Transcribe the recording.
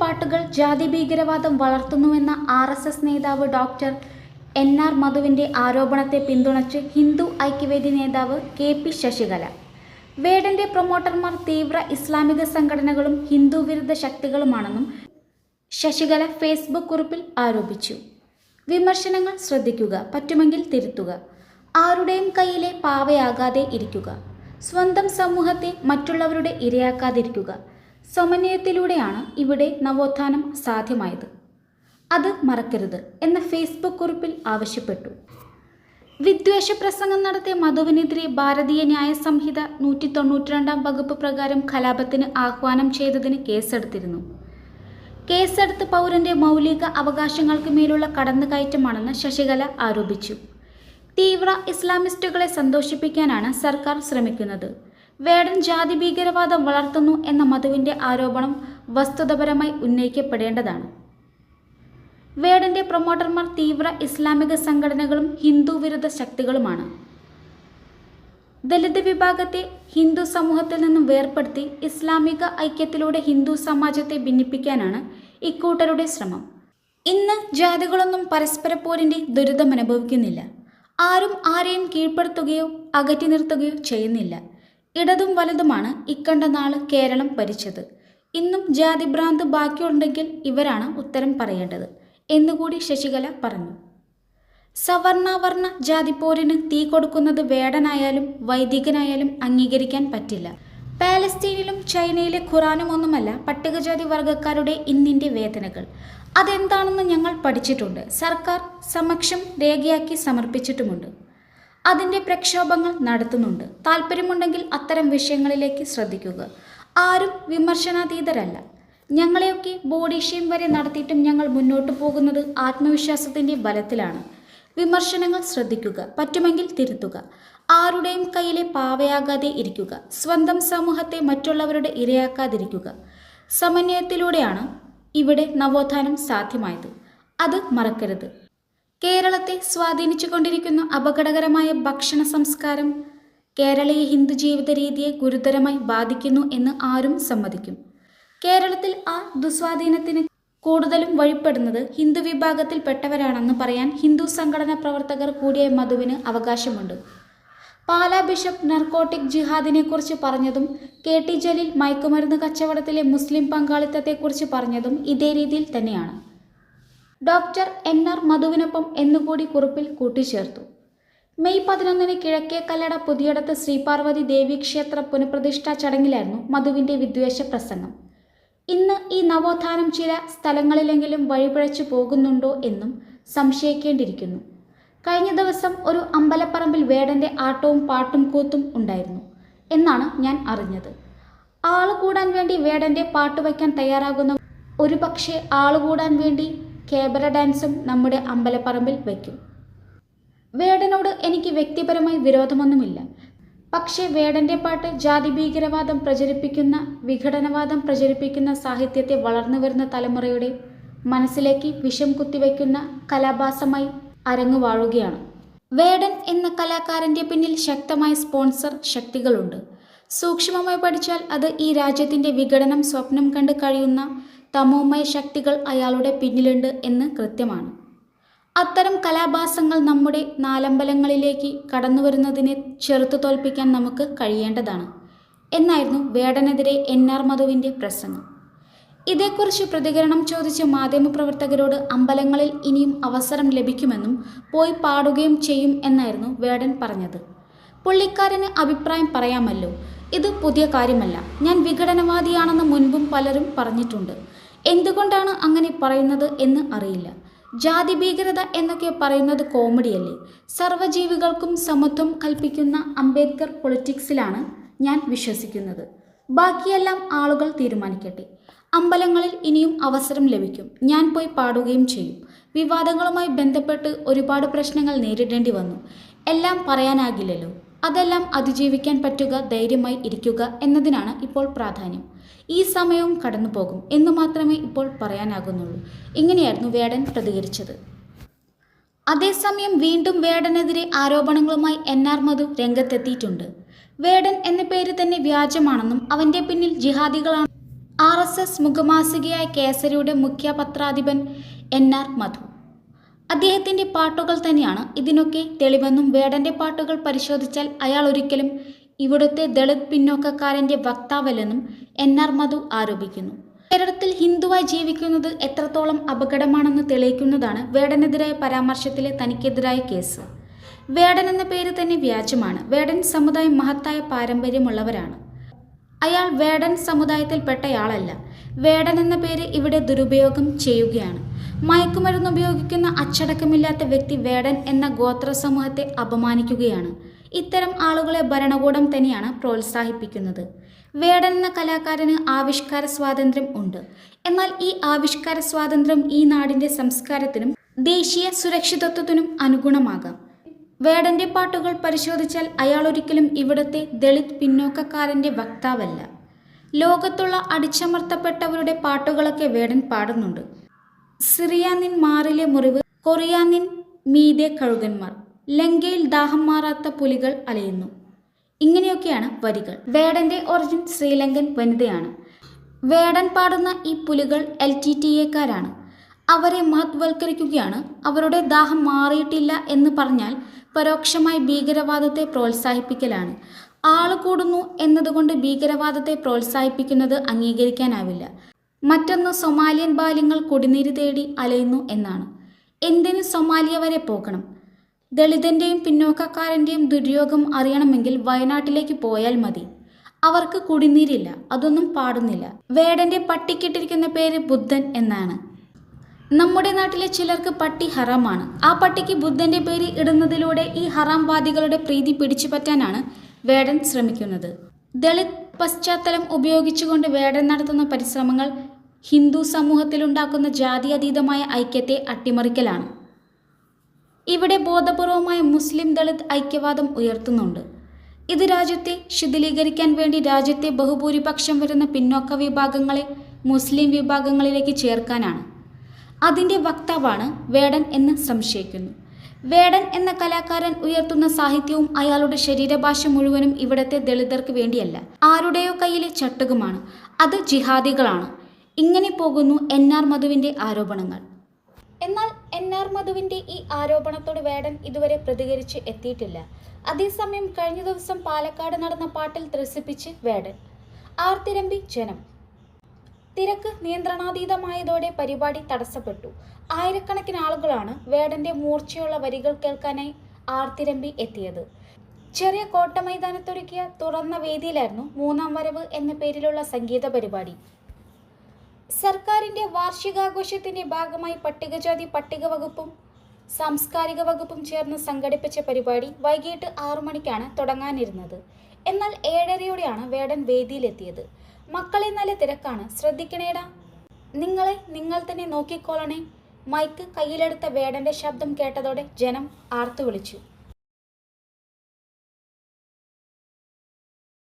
പാട്ടുകൾ ജാതി ഭീകരവാദം വളർത്തുന്നുവെന്ന ആർ എസ് എസ് നേതാവ് ഡോക്ടർ എൻ ആർ മധുവിന്റെ ആരോപണത്തെ പിന്തുണച്ച് ഹിന്ദു ഐക്യവേദി നേതാവ് കെ പി ശശികല. വേടന്റെ പ്രൊമോട്ടർമാർ തീവ്ര ഇസ്ലാമിക സംഘടനകളും ഹിന്ദു വിരുദ്ധ ശക്തികളുമാണെന്നും ശശികല ഫേസ്ബുക്ക് കുറിപ്പിൽ ആരോപിച്ചു. വിമർശനങ്ങൾ ശ്രദ്ധിക്കുക പറ്റുമെങ്കിൽ തിരുത്തുക. ആരുടെയും കയ്യിലെ പാവയാകാതെ ഇരിക്കുക. സ്വന്തം സമൂഹത്തെ മറ്റുള്ളവരുടെ ഇരയാക്കാതിരിക്കുക. സമന്വയത്തിലൂടെയാണ് ഇവിടെ നവോത്ഥാനം സാധ്യമായത്. അത് മറക്കരുത് എന്ന ഫേസ്ബുക്ക് കുറിപ്പിൽ ആവശ്യപ്പെട്ടു. വിദ്വേഷ പ്രസംഗം നടത്തിയ മധുവിനെതിരെ ഭാരതീയ ന്യായ സംഹിത നൂറ്റി തൊണ്ണൂറ്റിരണ്ടാം വകുപ്പ് പ്രകാരം കലാപത്തിന് ആഹ്വാനം ചെയ്തതിന് കേസെടുത്തിരുന്നു. കേസെടുത്ത് പൗരന്റെ മൗലിക അവകാശങ്ങൾക്ക് മേലുള്ള കടന്നുകയറ്റമാണെന്ന് ശശികല ആരോപിച്ചു. തീവ്ര ഇസ്ലാമിസ്റ്റുകളെ സന്തോഷിപ്പിക്കാനാണ് സർക്കാർ ശ്രമിക്കുന്നത്. വേടൻ ജാതി ഭീകരവാദം വളർത്തുന്നു എന്ന മധുവിന്റെ ആരോപണം വസ്തുതപരമായി ഉന്നയിക്കപ്പെടേണ്ടതാണ്. വേടന്റെ പ്രൊമോട്ടർമാർ തീവ്ര ഇസ്ലാമിക സംഘടനകളും ഹിന്ദു വിരുദ്ധ ശക്തികളുമാണ്. ദലിത് വിഭാഗത്തെ ഹിന്ദു സമൂഹത്തിൽ നിന്നും വേർപ്പെടുത്തി ഇസ്ലാമിക ഐക്യത്തിലൂടെ ഹിന്ദു സമാജത്തെ ഭിന്നിപ്പിക്കാനാണ് ഇക്കൂട്ടരുടെ ശ്രമം. ഇന്ന് ജാതികളൊന്നും പരസ്പര പോരിന്റെ ദുരിതമനുഭവിക്കുന്നില്ല. ആരും ആരെയും കീഴ്പ്പെടുത്തുകയോ അകറ്റി നിർത്തുകയോ ചെയ്യുന്നില്ല. ഇടതും വലതുമാണ് ഇക്കണ്ട നാൾ കേരളം ഭരിച്ചത്. ഇന്നും ജാതിഭ്രാന്ത് ബാക്കിയുണ്ടെങ്കിൽ ഇവരാണ് ഉത്തരം പറയേണ്ടത് എന്നുകൂടി ശശികല പറഞ്ഞു. സവർണാവർണ ജാതിപ്പോരിന് തീ കൊടുക്കുന്നത് വേടനായാലും വൈദികനായാലും അംഗീകരിക്കാൻ പറ്റില്ല. പാലസ്തീനിലും ചൈനയിലെ ഖുറാനുമൊന്നുമല്ല പട്ടികജാതി വർഗക്കാരുടെ ഇന്നിന്റെ വേദനകൾ. അതെന്താണെന്ന് ഞങ്ങൾ പഠിച്ചിട്ടുണ്ട്. സർക്കാർ സമക്ഷം രേഖയാക്കി സമർപ്പിച്ചിട്ടുമുണ്ട്. അതിന്റെ പ്രക്ഷോഭങ്ങൾ നടത്തുന്നുണ്ട്. താല്പര്യമുണ്ടെങ്കിൽ അത്തരം വിഷയങ്ങളിലേക്ക് ശ്രദ്ധിക്കുക. ആരും വിമർശനാതീതരല്ല. ഞങ്ങളെയൊക്കെ ബോഡി ഷെയിം വരെ നടത്തിയിട്ടും ഞങ്ങൾ മുന്നോട്ട് പോകുന്നത് ആത്മവിശ്വാസത്തിന്റെ ബലത്തിലാണ്. വിമർശനങ്ങൾ ശ്രദ്ധിക്കുക പറ്റുമെങ്കിൽ തിരുത്തുക. ആരുടെയും കയ്യിലെ പാവയാകാതെ ഇരിക്കുക. സ്വന്തം സമൂഹത്തെ മറ്റുള്ളവരുടെ ഇരയാക്കാതിരിക്കുക. സമന്വയത്തിലൂടെയാണ് ഇവിടെ നവോത്ഥാനം സാധ്യമായത്. അത് മറക്കരുത്. കേരളത്തെ സ്വാധീനിച്ചുകൊണ്ടിരിക്കുന്ന അപകടകരമായ ഭക്ഷണ സംസ്കാരം കേരളീയ ഹിന്ദു ജീവിത രീതിയെ ഗുരുതരമായി ബാധിക്കുന്നു എന്ന് ആരും സമ്മതിക്കും. കേരളത്തിൽ ആ ദുസ്വാധീനത്തിന് കൂടുതലും വഴിപ്പെടുന്നത് ഹിന്ദു വിഭാഗത്തിൽപ്പെട്ടവരാണെന്ന് പറയാൻ ഹിന്ദു സംഘടനാ പ്രവർത്തകർ കൂടിയ മധുവിന് അവകാശമുണ്ട്. പാലാ ബിഷപ്പ് നർക്കോട്ടിക് ജിഹാദിനെക്കുറിച്ച് പറഞ്ഞതും കെ ടി ജലീൽ മയക്കുമരുന്ന് കച്ചവടത്തിലെ മുസ്ലിം പങ്കാളിത്തത്തെക്കുറിച്ച് പറഞ്ഞതും ഇതേ രീതിയിൽ തന്നെയാണ്. ഡോക്ടർ എൻ ആർ മധുവിനൊപ്പം എന്നുകൂടി കുറിപ്പിൽ കൂട്ടിച്ചേർത്തു. മെയ് പതിനൊന്നിന് കിഴക്കേ കല്ലട പുതിയടത്ത് ശ്രീപാർവതി ദേവീക്ഷേത്ര പുനഃപ്രതിഷ്ഠാ ചടങ്ങിലായിരുന്നു മധുവിന്റെ വിദ്വേഷ പ്രസംഗം. ഇന്ന് ഈ നവോത്ഥാനം ചില സ്ഥലങ്ങളിലെങ്കിലും വഴിപിഴച്ചു പോകുന്നുണ്ടോ എന്നും സംശയിക്കേണ്ടിയിരിക്കുന്നു. കഴിഞ്ഞ ദിവസം ഒരു അമ്പലപ്പറമ്പിൽ വേടന്റെ ആട്ടവും പാട്ടും കൂത്തും ഉണ്ടായിരുന്നു എന്നാണ് ഞാൻ അറിഞ്ഞത്. ആളുകൂടാൻ വേണ്ടി വേടന്റെ പാട്ട് വയ്ക്കാൻ തയ്യാറാകുന്ന ഒരു പക്ഷേ ആൾ വേണ്ടി കേബറ ഡാൻസും നമ്മുടെ അമ്പലപ്പറമ്പിൽ വയ്ക്കും. വേടനോട് എനിക്ക് വ്യക്തിപരമായി വിരോധമൊന്നുമില്ല. പക്ഷേ വേടന്റെ പാട്ട് ജാതി ഭീകരവാദം പ്രചരിപ്പിക്കുന്ന വിഘടനവാദം പ്രചരിപ്പിക്കുന്ന സാഹിത്യത്തെ വളർന്നു വരുന്ന തലമുറയുടെ മനസ്സിലേക്ക് വിഷം കുത്തിവെക്കുന്ന കലാഭാസമായി അരങ്ങുവാഴുകയാണ് വേടൻ എന്ന കലാകാരന്റെ പിന്നിൽ ശക്തമായ സ്പോൺസർ ശക്തികളുണ്ട്. സൂക്ഷ്മമായി പഠിച്ചാൽ അത് ഈ രാജ്യത്തിന്റെ വിഘടനം സ്വപ്നം കണ്ട് കഴിയുന്ന തമോമയ ശക്തികൾ അയാളുടെ പിന്നിലുണ്ട് എന്ന് കൃത്യമാണ്. അത്തരം കലാഭാസങ്ങൾ നമ്മുടെ നാലമ്പലങ്ങളിലേക്ക് കടന്നു വരുന്നതിനെ ചെറുത്തു തോൽപ്പിക്കാൻ നമുക്ക് കഴിയേണ്ടതാണ്. എന്നായിരുന്നു വേടനെതിരെ എൻ. ആർ. മധുവിന്റെ പ്രസംഗം. ഇതേക്കുറിച്ച് പ്രതികരണം ചോദിച്ച മാധ്യമപ്രവർത്തകരോട് അമ്പലങ്ങളിൽ ഇനിയും അവസരം ലഭിക്കുമെന്നും പോയി പാടുകയും ചെയ്യും എന്നായിരുന്നു വേടൻ പറഞ്ഞത്. പുള്ളിക്കാരന് അഭിപ്രായം പറയാമല്ലോ. ഇത് പുതിയ കാര്യമല്ല. ഞാൻ വിഘടനവാദിയാണെന്ന് മുൻപും പലരും പറഞ്ഞിട്ടുണ്ട്. എന്തുകൊണ്ടാണ് അങ്ങനെ പറയുന്നത് എന്ന് അറിയില്ല. ജാതി ഭീകരത എന്നൊക്കെ പറയുന്നത് കോമഡിയല്ലേ. സർവജീവികൾക്കും സമത്വം കൽപ്പിക്കുന്ന അംബേദ്കർ പൊളിറ്റിക്സിലാണ് ഞാൻ വിശ്വസിക്കുന്നത്. ബാക്കിയെല്ലാം ആളുകൾ തീരുമാനിക്കട്ടെ. അമ്പലങ്ങളിൽ ഇനിയും അവസരം ലഭിക്കും. ഞാൻ പോയി പാടുകയും ചെയ്യും. വിവാദങ്ങളുമായി ബന്ധപ്പെട്ട് ഒരുപാട് പ്രശ്നങ്ങൾ നേരിടേണ്ടി വന്നു. എല്ലാം പറയാനാകില്ലല്ലോ. അതെല്ലാം അതിജീവിക്കാൻ പറ്റുക ധൈര്യമായി ഇരിക്കുക എന്നതിനാണ് ഇപ്പോൾ പ്രാധാന്യം. ഈ സമയവും കടന്നു പോകും എന്ന് മാത്രമേ ഇപ്പോൾ പറയാനാകുന്നുള്ളൂ. ഇങ്ങനെയായിരുന്നു വേടൻ പ്രതികരിച്ചത്. അതേസമയം വീണ്ടും വേടനെതിരെ ആരോപണങ്ങളുമായി എൻ ആർ മധു രംഗത്തെത്തിയിട്ടുണ്ട്. വേടൻ എന്ന പേര് തന്നെ വ്യാജമാണെന്നും അവന്റെ പിന്നിൽ ജിഹാദികളാണ്. ആർ എസ് എസ് മുഖമാസികയായ കേസരിയുടെ മുഖ്യ പത്രാധിപൻ എൻ ആർ മധു. അദ്ദേഹത്തിന്റെ പാട്ടുകൾ തന്നെയാണ് ഇതിനൊക്കെ തെളിവെന്നും വേടന്റെ പാട്ടുകൾ പരിശോധിച്ചാൽ അയാൾ ഒരിക്കലും ഇവിടുത്തെ ദളിത് പിന്നോക്കക്കാരന്റെ വക്താവല്ലെന്നും എൻ ആർ മധു ആരോപിക്കുന്നു. കേരളത്തിൽ ഹിന്ദുവായി ജീവിക്കുന്നത് എത്രത്തോളം അപകടമാണെന്ന് തെളിയിക്കുന്നതാണ് വേടനെതിരായ പരാമർശത്തിലെ തനിക്കെതിരായ കേസ്. വേടൻ എന്ന പേര് തന്നെ വ്യാജമാണ്. വേടൻ സമുദായം മഹത്തായ പാരമ്പര്യമുള്ളവരാണ്. അയാൾ വേടൻ സമുദായത്തിൽപ്പെട്ടയാളല്ല. വേടൻ എന്ന പേര് ഇവിടെ ദുരുപയോഗം ചെയ്യുകയാണ്. മയക്കുമരുന്ന് ഉപയോഗിക്കുന്ന അച്ചടക്കമില്ലാത്ത വ്യക്തി വേടൻ എന്ന ഗോത്ര സമൂഹത്തെ അപമാനിക്കുകയാണ്. ഇത്തരം ആളുകളെ ഭരണകൂടം തന്നെയാണ് പ്രോത്സാഹിപ്പിക്കുന്നത്. വേടൻ എന്ന കലാകാരന് ആവിഷ്കാര സ്വാതന്ത്ര്യം ഉണ്ട്. എന്നാൽ ഈ ആവിഷ്കാര സ്വാതന്ത്ര്യം ഈ നാടിന്റെ സംസ്കാരത്തിനും ദേശീയ സുരക്ഷിതത്വത്തിനും അനുഗുണമാകാം. വേടന്റെ പാട്ടുകൾ പരിശോധിച്ചാൽ അയാൾ ഒരിക്കലും ഇവിടുത്തെ ദളിത് പിന്നോക്കക്കാരന്റെ വക്താവല്ല. ലോകത്തുള്ള അടിച്ചമർത്തപ്പെട്ടവരുടെ പാട്ടുകളൊക്കെ വേടൻ പാടുന്നുണ്ട്. സിറിയാനിൻ മാറിലെ മുറിവ് കൊറിയാനിൻ മീതെ കഴുകന്മാർ. ലങ്കയിൽ ദാഹം മാറാത്ത പുലികൾ അലയുന്നു. ഇങ്ങനെയൊക്കെയാണ് വരികൾ. വേടന്റെ ഒറിജിൻ ശ്രീലങ്കൻ വനിതയാണ്. വേടൻ പാടുന്ന ഈ പുലികൾ എൽ ടി ടി എക്കാരാണ് അവരെ മഹത്വൽക്കരിക്കുകയാണ് അവരുടെ ദാഹം മാറിയിട്ടില്ല എന്ന് പറഞ്ഞാൽ പരോക്ഷമായി ഭീകരവാദത്തെ പ്രോത്സാഹിപ്പിക്കലാണ്. ആൾ കൂടുന്നു എന്നതുകൊണ്ട് ഭീകരവാദത്തെ പ്രോത്സാഹിപ്പിക്കുന്നത് അംഗീകരിക്കാനാവില്ല. മറ്റൊന്ന് സൊമാലിയൻ ബാല്യങ്ങൾ കുടിനീര് തേടി അലയുന്നു എന്നാണ്. എന്തിന് സൊമാലിയ വരെ പോകണം? ദളിതന്റെയും പിന്നോക്കക്കാരന്റെയും ദുര്യോഗം അറിയണമെങ്കിൽ വയനാട്ടിലേക്ക് പോയാൽ മതി. അവർക്ക് കുടിനീരില്ല അതൊന്നും പാടുന്നില്ല. വേടന്റെ പട്ടിക്കിട്ടിരിക്കുന്ന പേര് ബുദ്ധൻ എന്നാണ്. നമ്മുടെ നാട്ടിലെ ചിലർക്ക് പട്ടി ഹറാമാണ്. ആ പട്ടിക്ക് ബുദ്ധന്റെ പേര് ഇടുന്നതിലൂടെ ഈ ഹറാംവാദികളുടെ പ്രീതി പിടിച്ചുപറ്റാനാണ് വേടൻ ശ്രമിക്കുന്നത്. ദളിത് പശ്ചാത്തലം ഉപയോഗിച്ചുകൊണ്ട് വേടൻ നടത്തുന്ന പരിശ്രമങ്ങൾ ഹിന്ദു സമൂഹത്തിലുണ്ടാക്കുന്ന ജാതിയതീതമായ ഐക്യത്തെ അട്ടിമറിക്കലാണ്. ഇവിടെ ബോധപൂർവമായ മുസ്ലിം ദളിത് ഐക്യവാദം ഉയർത്തുന്നുണ്ട്. ഇത് രാജ്യത്തെ ശിഥിലീകരിക്കാൻ വേണ്ടി രാജ്യത്തെ ബഹുഭൂരിപക്ഷം വരുന്ന പിന്നോക്ക വിഭാഗങ്ങളെ മുസ്ലിം വിഭാഗങ്ങളിലേക്ക് ചേർക്കാനാണ്. അതിന്റെ വക്താവാണ് വേടൻ എന്ന് സംശയിക്കുന്നു. വേടൻ എന്ന കലാകാരൻ ഉയർത്തുന്ന സാഹിത്യവും അയാളുടെ ശരീരഭാഷ മുഴുവനും ഇവിടത്തെ ദളിതർക്ക് വേണ്ടിയല്ല. ആരുടെയോ കയ്യിലെ ചട്ടുകമാണ്. അത് ജിഹാദികളാണ്. ഇങ്ങനെ പോകുന്നു എൻ ആർ മധുവിന്റെ ആരോപണങ്ങൾ. എന്നാൽ എൻ ആർ മധുവിന്റെ ഈ ആരോപണത്തോട് വേടൻ ഇതുവരെ പ്രതികരിച്ച് എത്തിയിട്ടില്ല. അതേസമയം കഴിഞ്ഞ ദിവസം പാലക്കാട് നടന്ന പാട്ടിൽ ത്രസിപ്പിച്ച് വേടൻ. ആർത്തിരമ്പി ജനം. തിരക്ക് നിയന്ത്രണാതീതമായതോടെ പരിപാടി തടസ്സപ്പെട്ടു. ആയിരക്കണക്കിന് ആളുകളാണ് വേടന്റെ മൂർച്ചയുള്ള വരികൾ കേൾക്കാനായി ആർത്തിരമ്പി എത്തിയത്. ചെറിയ കോട്ട മൈതാനത്തൊരുക്കിയ തുറന്ന വേദിയിലായിരുന്നു മൂന്നാം വരവ് എന്ന പേരിലുള്ള സംഗീത പരിപാടി. സർക്കാരിന്റെ വാർഷികാഘോഷത്തിന്റെ ഭാഗമായി പട്ടികജാതി പട്ടിക വകുപ്പും സാംസ്കാരിക വകുപ്പും ചേർന്ന് സംഘടിപ്പിച്ച പരിപാടി വൈകിട്ട് ആറു മണിക്കാണ് തുടങ്ങാനിരുന്നത്. എന്നാൽ ഏഴരയോടെയാണ് വേടൻ വേദിയിലെത്തിയത്. മക്കളെ നല്ല തിരക്കാണ്. ശ്രദ്ധിക്കണേടാ. നിങ്ങളെ നിങ്ങൾ തന്നെ നോക്കിക്കോളണേ. മൈക്ക് കയ്യിലെടുത്ത വേടന്റെ ശബ്ദം കേട്ടതോടെ ജനം ആർത്തു വിളിച്ചു.